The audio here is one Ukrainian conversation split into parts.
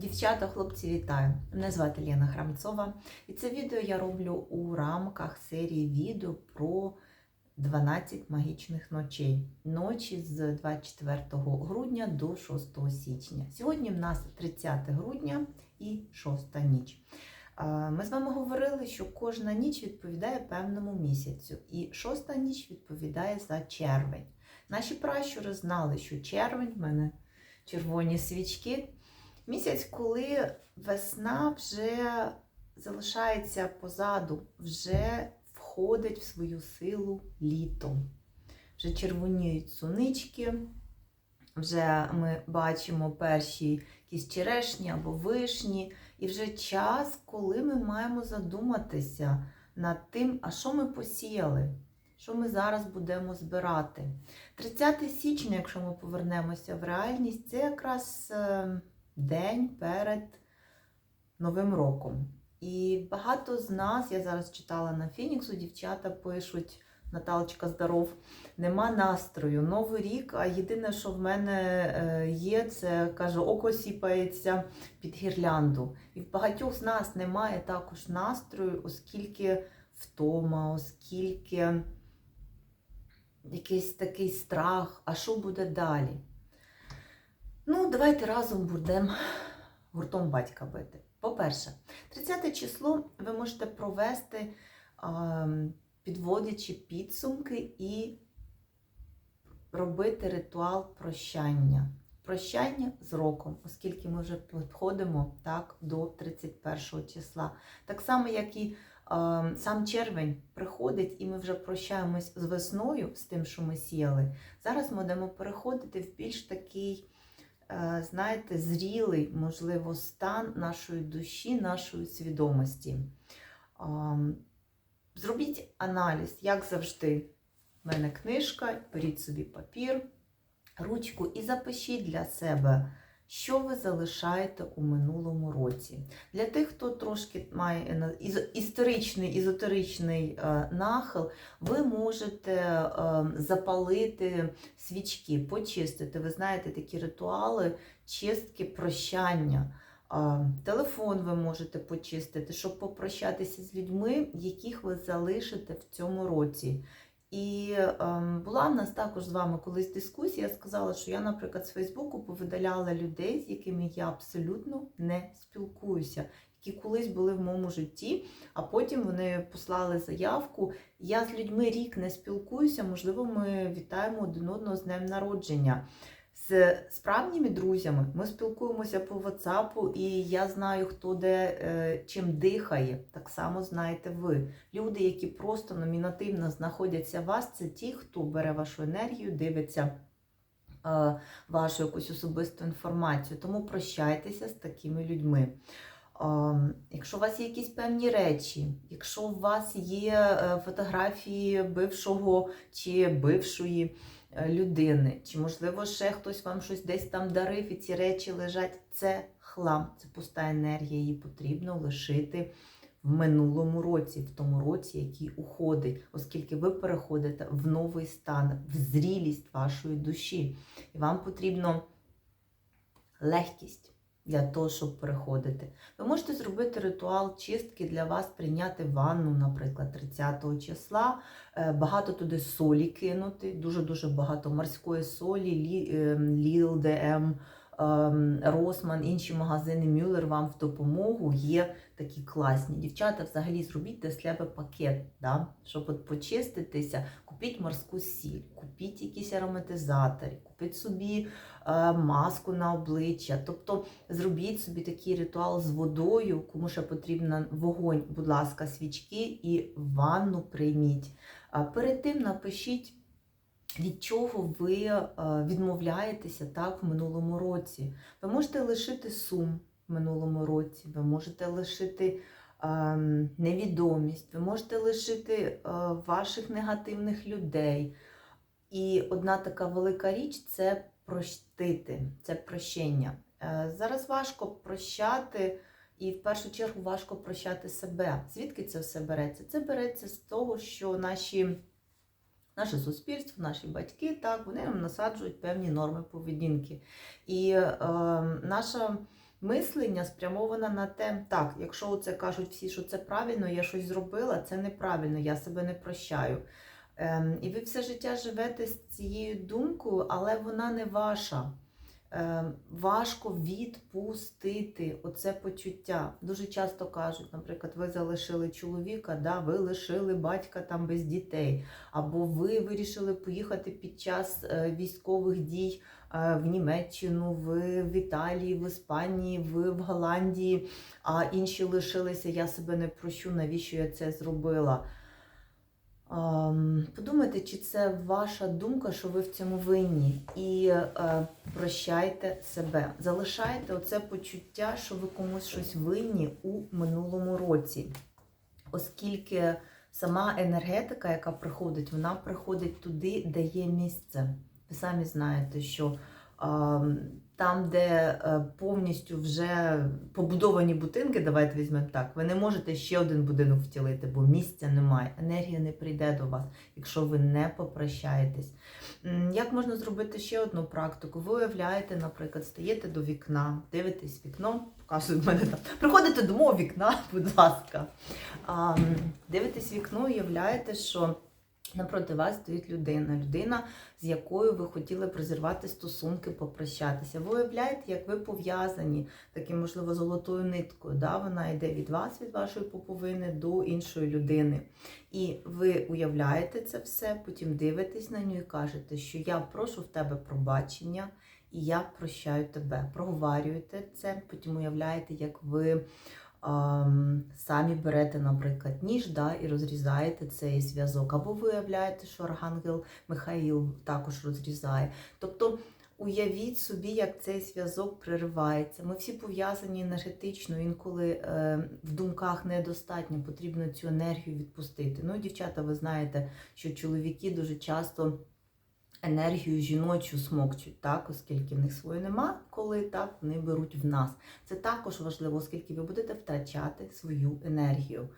Дівчата, хлопці, вітаю! Мене звати Лена Храмцова, і це відео я роблю у рамках серії відео про 12 магічних ночей. Ночі з 24 грудня до 6 січня. Сьогодні в нас 30 грудня і 6 ніч. Е, Ми з вами говорили, що кожна ніч відповідає певному місяцю, і шоста ніч відповідає за червень. Наші пращури знали, що червень в мене червоні свічки. Місяць, коли весна вже залишається позаду, вже входить в свою силу літо. Вже червоніють сунички, вже ми бачимо перші якісь черешні або вишні, і вже час, коли ми маємо задуматися над тим, а що ми посіяли, що ми зараз будемо збирати. 30 січня, якщо ми повернемося в реальність, це якраз е, день перед Новим роком. І багато з нас, я зараз читала на Фініксу, дівчата пишуть, Наталочка, здоров, нема настрою. Новий рік, а єдине, що в мене е, є, це каже, око сіпається під гірлянду. І в багатьох з нас немає також настрою, оскільки втома, оскільки якийсь такий страх, а що буде далі? Давайте разом будемо гуртом батька бити. По-перше, 30 число ви можете провести, підводячи підсумки і робити ритуал прощання. Прощання з роком, оскільки ми вже підходимо так, до 31 числа. Так само, як і е, сам червень приходить, і ми вже прощаємось з весною, з тим, що ми сіяли. Зараз ми будемо переходити в більш такий, знаєте, зрілий, можливо, стан нашої душі, нашої свідомості. Е, зробіть аналіз, як завжди. У мене книжка, беріть собі папір, ручку і запишіть для себе, що ви залишаєте у минулому році. Для тих, хто трошки має історичний, езотеричний е, нахил, ви можете е, запалити свічки, почистити. Ви знаєте такі ритуали чистки прощання. Телефон ви можете почистити, щоб попрощатися з людьми, яких ви залишите в цьому році. І ем, була в нас також з вами колись дискусія. Я сказала, що я, наприклад, з Фейсбуку повидаляла людей, з якими я абсолютно не спілкуюся, які колись були в моєму житті, а потім вони послали заявку. Я з людьми рік не спілкуюся, можливо, ми вітаємо один одного з днем народження. З справжніми друзями ми спілкуємося по WhatsApp, і я знаю, хто де е, чим дихає. Так само знаєте ви. Люди, які просто номінативно знаходяться в вас, це ті, хто бере вашу енергію, дивиться е, вашу якусь особисту інформацію. Тому прощайтеся з такими людьми. Е, Якщо у вас є якісь певні речі, якщо у вас є фотографії бившого чи бившої людини, чи, можливо, ще хтось вам щось десь там дарив, і ці речі лежать, це хлам, це пуста енергія, її потрібно лишити в минулому році, в тому році, який уходить, оскільки ви переходите в новий стан, в зрілість вашої душі. І вам потрібно легкість для того, щоб переходити. Ви можете зробити ритуал чистки для вас, прийняти ванну, наприклад, 30 числа, Е, багато туди солі кинути, дуже-дуже багато морської солі, Лі- е, Ліл, ДМ, ем, Росман, інші магазини Мюллер вам в допомогу є такі класні. Дівчата, взагалі зробіть для себе пакет, да? щоб от почиститися, купіть морську сіль, купіть якісь ароматизатори, купіть собі е, маску на обличчя. Тобто зробіть собі такий ритуал з водою, кому ще потрібен вогонь, будь ласка, свічки і ванну прийміть. Перед тим напишіть. Від чого ви е, відмовляєтеся так в минулому році? Ви можете лишити сум минулому році, ви можете лишити ем, невідомість, ви можете лишити е, ваших негативних людей. І одна така велика річ це простити, це прощення. Е, Зараз важко прощати, і в першу чергу важко прощати себе. Звідки це все береться? Це береться з того, що наші наше суспільство, наші батьки, так, вони нам насаджують певні норми поведінки. І е, наша мислення спрямоване на те, так, якщо це кажуть всі, що це правильно, я щось зробила, це неправильно, я себе не прощаю. Ем, і ви все життя живете з цією думкою, але вона не ваша. Ем, важко відпустити оце почуття. Дуже часто кажуть, наприклад, ви залишили чоловіка, да, ви лишили батька там без дітей, або ви вирішили поїхати під час е, військових дій е, в Німеччину, ви в Італії, в Іспанії, ви в Голландії, а інші лишилися. Я себе не прощу, навіщо я це зробила. Ем, Подумайте, чи це ваша думка, що ви в цьому винні, і е, прощайте себе. Залишайте оце почуття, що ви комусь щось винні у минулому році. Оскільки сама енергетика, яка приходить, вона приходить туди, де є місце. Ви самі знаєте, що там, де е, повністю вже побудовані будинки, давайте візьмемо так, ви не можете ще один будинок втілити, бо місця немає. Енергія не прийде до вас, якщо ви не попрощаєтесь. Як можна зробити ще одну практику? Ви уявляєте, наприклад, стаєте до вікна, дивитесь вікно, показую в мене там. Приходите до мого вікна, будь ласка. Дивитесь вікно уявляєте, що напроти вас стоїть людина. Людина, з якою ви хотіли б розірвати стосунки, попрощатися. Ви уявляєте, як ви пов'язані таким, можливо, золотою ниткою. Да? Вона йде від вас, від вашої поповини до іншої людини. І ви уявляєте це все, потім дивитесь на нього і кажете, що я прошу в тебе пробачення. І я прощаю тебе. Проговорюєте це, потім уявляєте, як ви самі берете, наприклад, ніж да, і розрізаєте цей зв'язок. Або ви уявляєте, що Архангел Михаїл також розрізає. Тобто уявіть собі, як цей зв'язок приривається. Ми всі пов'язані енергетично, інколи е, в думках недостатньо, потрібно цю енергію відпустити. Ну, дівчата, ви знаєте, що чоловіки дуже часто енергію жіночу смокчуть, так, оскільки в них своєї нема, коли так вони беруть в нас. Це також важливо, оскільки ви будете втрачати свою енергію.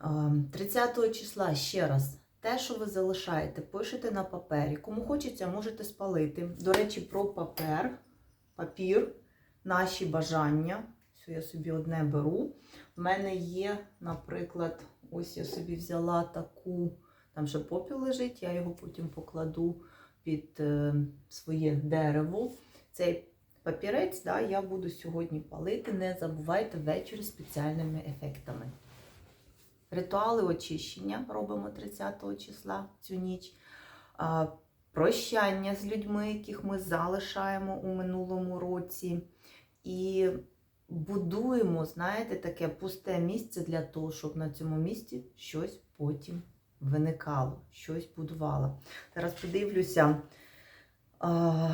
Ем, 30 числа ще раз. Те, що ви залишаєте, пишете на папері. Кому хочеться, можете спалити. До речі, про папер, папір, наші бажання. Все, я собі одне беру. В мене є, наприклад, ось я собі взяла таку, там ще попіл лежить, я його потім покладу під е, своє дерево. Цей папірець да, я буду сьогодні палити. Не забувайте ввечері спеціальними ефектами. Ритуали очищення робимо 30 числа цю ніч. Прощання з людьми, яких ми залишаємо у минулому році. І будуємо, знаєте, таке пусте місце для того, щоб на цьому місці щось потім виникало, щось будувало. Зараз подивлюся. А,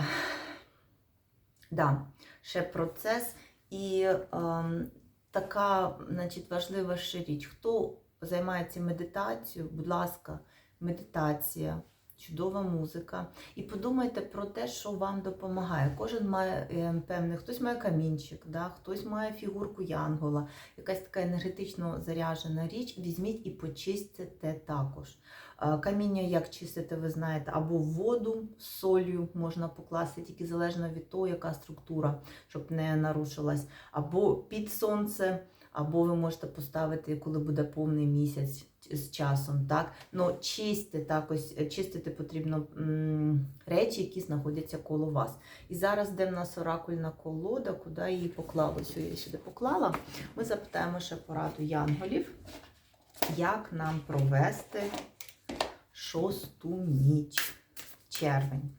да, ще процес. І а, така значить, важлива ще річ. Хто займається медитацією, будь ласка, медитація, чудова музика. І подумайте про те, що вам допомагає. Кожен має е, певний, хтось має камінчик, да? хтось має фігурку янгола, якась така енергетично заряжена річ. Візьміть і почистите також. Е, Каміння, як чистити, ви знаєте, або воду з солью можна покласти, тільки залежно від того, яка структура, щоб не нарушилась, або під сонце, або ви можете поставити, коли буде повний місяць з часом. так? Ну, чисти, так, ось, е, чистити потрібно м, речі, які знаходяться коло вас. І зараз, де в нас оракульна колода, куди її поклала? Ось я сюди поклала. Ми запитаємо ще пораду янголів, як нам провести шосту ніч червень.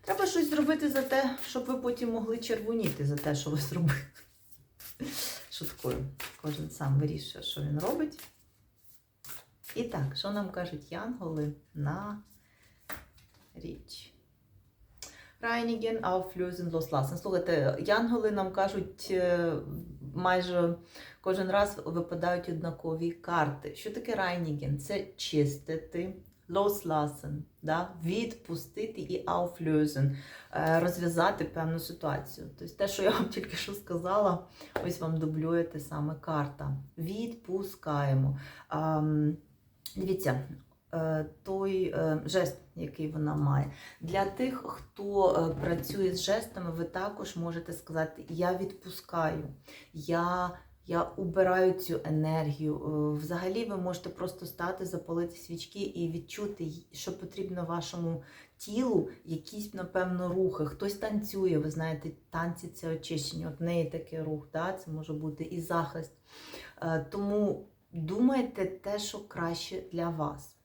Треба щось зробити за те, щоб ви потім могли червоніти за те, що ви зробили. Шуткую. Кожен сам вирішує, що він робить. І так, що нам кажуть янголи на річ? Reinigen, auflösen, loslassen. Слухайте, янголи нам кажуть, е, майже кожен раз випадають однакові карти. Що таке Reinigen? Це чистити, loslassen, да? відпустити і auflösen, е, розв'язати певну ситуацію. Тобто те, що я вам тільки що сказала, ось вам дублює те саме карта. Відпускаємо. Дивіться, е, той е, жест, який вона має. Для тих, хто е, працює з жестами, ви також можете сказати: Я відпускаю, я, я убираю цю енергію. Взагалі, ви можете просто стати, запалити свічки і відчути, що потрібно вашому тілу, якісь, напевно, рухи. Хтось танцює, ви знаєте, танці це очищення. От неї такий рух, да? це може бути і захист. Тому думайте те, що краще для вас.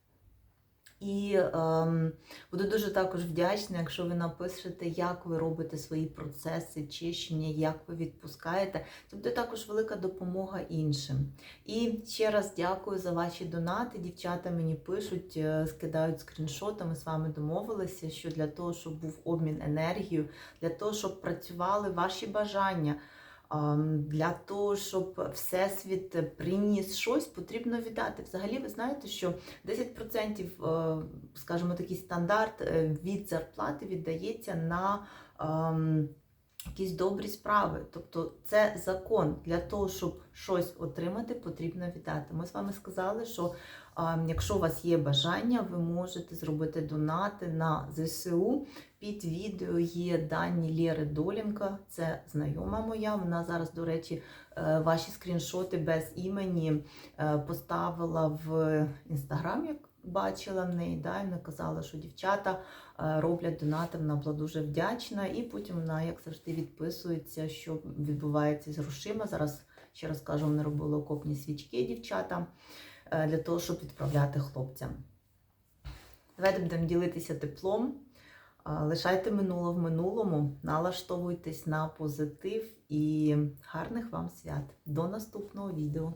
І ем, буду дуже також вдячна, якщо ви напишете, як ви робите свої процеси чищення, як ви відпускаєте. Це буде також велика допомога іншим. І ще раз дякую за ваші донати. Дівчата мені пишуть, е, скидають скріншоти. Ми з вами домовилися, що для того, щоб був обмін енергією, для того, щоб працювали ваші бажання. Ам, Для того, щоб Всесвіт приніс щось, потрібно віддати. Взагалі, ви знаєте, що 10%, е, скажімо, такий стандарт е, від зарплати віддається на ем, якісь добрі справи. Тобто це закон. Для того, щоб щось отримати, потрібно віддати. Ми з вами сказали, що ем, якщо у вас є бажання, ви можете зробити донати на ЗСУ. Під відео є дані Лєри Долінка, це знайома моя. Вона зараз, до речі, е, ваші скріншоти без імені е, поставила в інстаграм, як бачила в неї. Да, і вона казала, що дівчата е, роблять донати, вона була дуже вдячна. І потім вона, як завжди, відписується, що відбувається з грошима. Зараз ще раз кажу, вони робили окопні свічки, дівчата, е, для того, щоб відправляти хлопцям. Давайте будемо ділитися теплом. Лишайте минуле в минулому, налаштовуйтесь на позитив і гарних вам свят. До наступного відео.